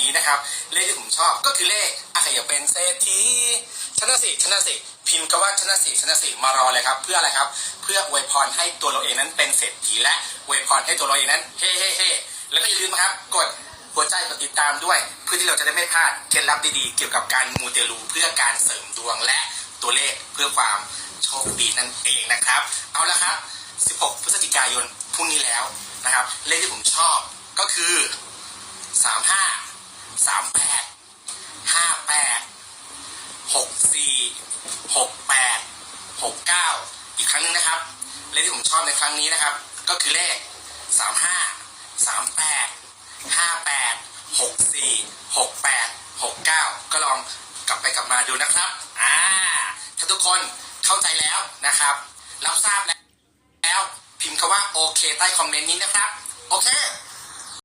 นี้นะครับ เลขที่ผมชอบก็คือเลขอาขยาเป็นเศรษฐีชนะสิชนะสิพิมพ์ก็ว่าชนะสิชนะสิมารอเลยครับ เพื่ออะไรครับ เพื่ออวยพรให้ตัวเราเองนั้นเป็นเศรษฐีและอวยพรให้ตัวเราเองนั้นเฮ้เฮ้เฮ้แล้วก็อย่าลืมนะครับกดหัวใจกดติดตามด้วย เพื่อที่เราจะได้ไม่พลาดเคล็ดลับดีๆ เกี่ยวกับการมูเตลูเพื่อการเสริมดวงและตัวเลขเพื่อความโชคดีนั่นเองนะครับ เอาละครับ 16 พฤศจิกายนพรุ่งนี้แล้วนะครับ เลขที่ผมชอบก็คือ 35 38 58 64 68 69อีกครั้งนึงนะครับ เลขที่ผมชอบในครั้งนี้นะครับ ก็คือเลข35 38 58 64 68 69ก็ลองกลับไปกลับมาดูนะครับอ่าถ้าทุกคนเข้าใจแล้วนะครับ รับทราบแล้วแล้วพิมพ์คำว่าโอเคใต้คอมเมนต์นี้นะครับ โอเค